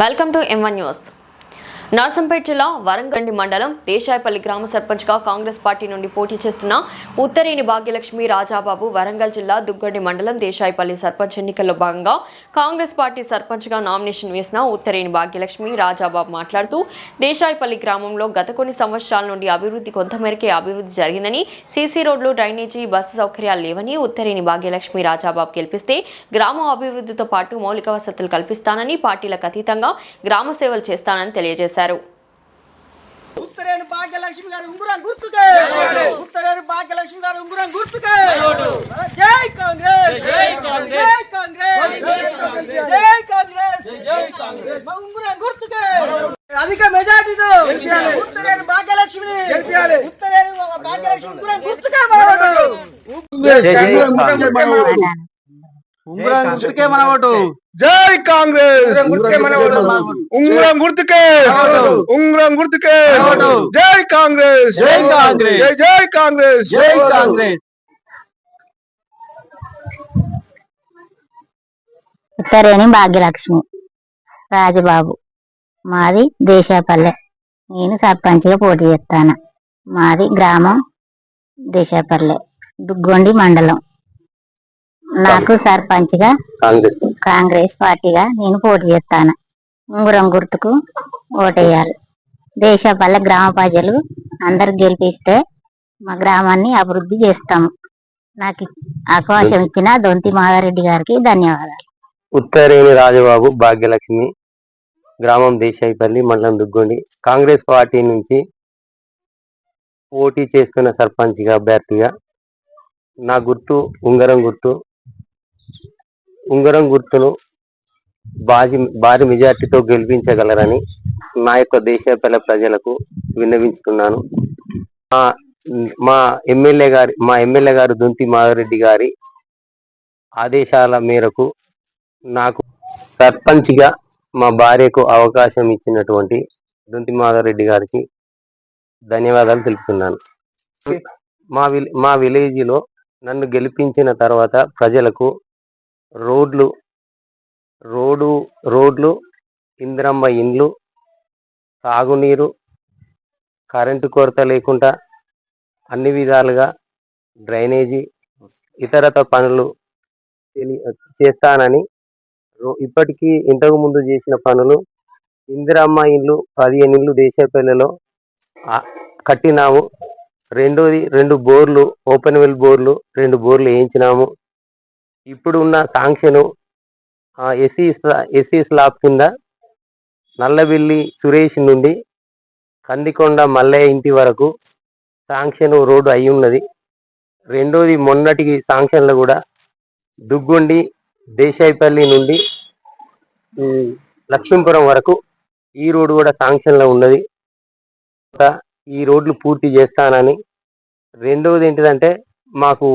Welcome to M news Narsampet జిల్లా వరంగండి మండలం దేశాయపల్లి గ్రామ సర్పంచ్గా కాంగ్రెస్ పార్టీ నుండి పోటీ చేస్తున్న ఉత్తరేని భాగ్యలక్ష్మి రాజాబాబు వరంగల్ జిల్లా దుగ్గండి మండలం దేశాయపల్లి సర్పంచ్ ఎన్నికల్లో భాగంగా కాంగ్రెస్ పార్టీ సర్పంచ్గా నామినేషన్ వేసిన ఉత్తరేని భాగ్యలక్ష్మి రాజాబాబు మాట్లాడుతూ దేశాయపల్లి గ్రామంలో గత కొన్ని సంవత్సరాల నుండి అభివృద్ధి కొంతమేరకే అభివృద్ధి జరిగిందని సీసీ రోడ్లు డ్రైనేజీ బస్సు సౌకర్యాలు లేవని ఉత్తరేని భాగ్యలక్ష్మి రాజాబాబు గెలిపిస్తే గ్రామ అభివృద్ధితో పాటు మౌలిక వసతులు కల్పిస్తానని పార్టీలకు అతీతంగా గ్రామ సేవలు చేస్తానని తెలియజేశారు. ఉత్తరేణి భాగ్యలక్ష్మి గారి ఉంగురం గుర్తుకే. ఉత్తరేణి భాగ్యలక్ష్మి గారి ఉంగురం గుర్తుకే. జై కాంగ్రెస్. జై కాంగ్రెస్. జై కాంగ్రెస్. జై కాంగ్రెస్. జై కాంగ్రెస్. మా ఉంగురం గుర్తుకే. అధిక మెజార్టీతో ఉత్తరేణి భాగ్యలక్ష్మిని ఉత్తరేణి భాగ్యలక్ష్మి ఉంగురం గుర్తుకే మనోడు ఉంగరం గుర్తుకే మన ఓటు జై కాంగ్రెస్! ఉంగరం గుర్తుకే ఉంగరం గుర్తుకే! జై కాంగ్రెస్! జై కాంగ్రెస్. జై జై కాంగ్రెస్! జై కాంగ్రెస్. ఉత్తరేణి భాగ్యలక్ష్మి. రాజబాబు. మాది దేశాపల్లె. నేను సర్పంచ్గా పోటీ చేస్తాను. మాది గ్రామం దేశాపల్లె. దుగ్గొండి మండలం. నాకు సర్పంచ్గా కాంగ్రెస్ పార్టీగా నేను పోటీ చేస్తాను. ఉంగురం గుర్తుకు ఓటేయాలి. దేశపల్లె గ్రామ ప్రజలు అందరు గెలిపిస్తే మా గ్రామాన్ని అభివృద్ధి చేస్తాము. నాకు అవకాశం ఇచ్చిన దొంతి మాధారెడ్డి గారికి ధన్యవాదాలు. ఉత్తరేణి రాజబాబు భాగ్యలక్ష్మి గ్రామం దేశాయిపల్లి మండలం దుగ్గొండి. కాంగ్రెస్ పార్టీ నుంచి పోటీ చేస్తున్న సర్పంచ్గా అభ్యర్థిగా నా గుర్తు ఉంగరం గుర్తు ఉంగరం గుర్తును బాజి భారీ మెజార్టీతో గెలిపించగలరని నా యొక్క దేశపల్లి ప్రజలకు విన్నవించుతున్నాను. మా మా ఎమ్మెల్యే గారి మా ఎమ్మెల్యే గారు దుంతి మాధవరెడ్డి గారి ఆదేశాల మేరకు నాకు సర్పంచ్గా మా భార్యకు అవకాశం ఇచ్చినటువంటి దుంతి మాధవరెడ్డి గారికి ధన్యవాదాలు తెలుపుతున్నాను. మా విల్ మా విలేజ్లో నన్ను గెలిపించిన తర్వాత ప్రజలకు రోడ్లు రోడ్డు రోడ్లు ఇందిరమ్మ ఇండ్లు తాగునీరు కరెంటు కొరత లేకుండా అన్ని విధాలుగా డ్రైనేజీ ఇతరత పనులు తెలి- చేస్తానని రో- ఇప్పటికీ ఇంతకు ముందు చేసిన పనులు ఇందిరమ్మ ఇండ్లు పదిహేను ఇండ్లు దేశపల్లెలో కట్టినాము. రెండోది రెండు బోర్లు ఓపెన్ వెల్ బోర్లు రెండు బోర్లు వేయించినాము. ఇప్పుడు ఉన్న శాంక్షను ఎస్సీ ఎస్సీ స్లాబ్ కింద నల్లబెల్లి సురేష్ నుండి కందికొండ మల్లయ్య ఇంటి వరకు శాంక్షన్ రోడ్డు అయి ఉన్నది రెండోది మొన్నటికి శాంక్షన్లు కూడా దుగ్గుండి దేశాయిపల్లి నుండి లక్ష్మీపురం వరకు ఈ రోడ్డు కూడా శాంక్షన్లో ఉన్నది. ఈ రోడ్లు పూర్తి చేస్తానని. రెండవది ఏంటిదంటే మాకు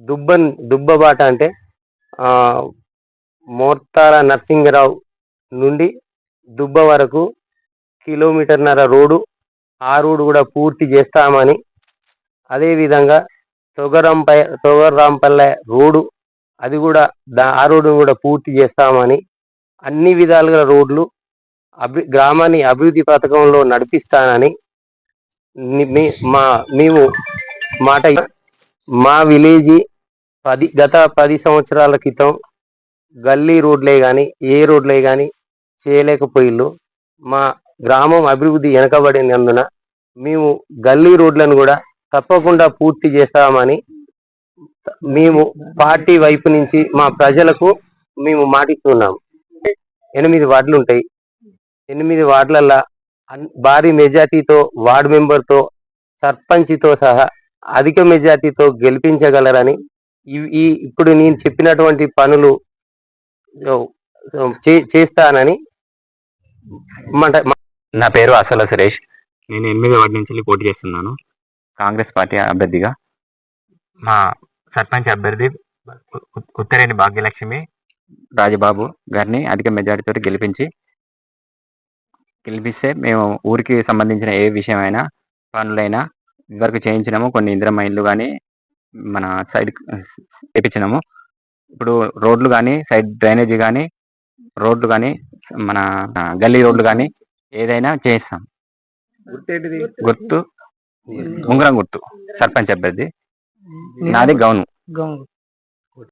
దుబ్బన్ దుబ్బబాట అంటే ఆ మోర్తాల నరసింగరావు నుండి దుబ్బ వరకు కిలోమీటర్న్నర రోడ్డు ఆ రోడ్డు కూడా పూర్తి చేస్తామని అదేవిధంగా తొగరంపై తొగరాంపల్లె రోడ్డు అది కూడా దా- ఆ రోడ్డు కూడా పూర్తి చేస్తామని అన్ని విధాలుగా రోడ్లు అభి గ్రామాన్ని అభివృద్ధి పథకంలో నడిపిస్తానని మీ- మా మేము మాట మా విలేజ్ పది గత పది సంవత్సరాల క్రితం గల్లీ రోడ్లే కానీ ఏ రోడ్లే కానీ చేయలేకపోయిళ్ళు. మా గ్రామం అభివృద్ధి వెనకబడినందున మేము గల్లీ రోడ్లను కూడా తప్పకుండా పూర్తి చేస్తామని మేము పార్టీ వైపు నుంచి మా ప్రజలకు మేము మాటిస్తున్నాము ఎనిమిది వార్డులు ఉంటాయి ఎనిమిది వార్డులల్లా అన్- భారీ మెజార్టీతో వార్డు మెంబర్తో సర్పంచ్తో సహా అధిక మెజార్టీతో గెలిపించగలరని ఈ- ఇప్పుడు నేను చెప్పినటువంటి పనులు చే- చేస్తానని నా పేరు అసల సురేష్. నేను ఎనిమిది వాటి నుంచి పోటీ చేస్తున్నాను. కాంగ్రెస్ పార్టీ అభ్యర్థిగా. మా సర్పంచ్ అభ్యర్థి ఉత్తరేని భాగ్యలక్ష్మి రాజబాబు గారిని అధిక మెజారిటీతో గెలిపించి గెలిపిస్తే మేము ఊరికి సంబంధించిన ఏ విషయమైనా పనులైనా వరకు చేయించినాము కొన్ని ఇంద్ర ఇండ్లు కానీ మన సైడ్ తెప్పించినాము. ఇప్పుడు రోడ్లు కానీ సైడ్ డ్రైనేజీ కానీ రోడ్లు కానీ మన గల్లీ రోడ్లు కానీ ఏదైనా చేస్తాం గుర్తు? ఉంగరం గుర్తు. సర్పంచ్ అభ్యర్థి. నాది గౌను.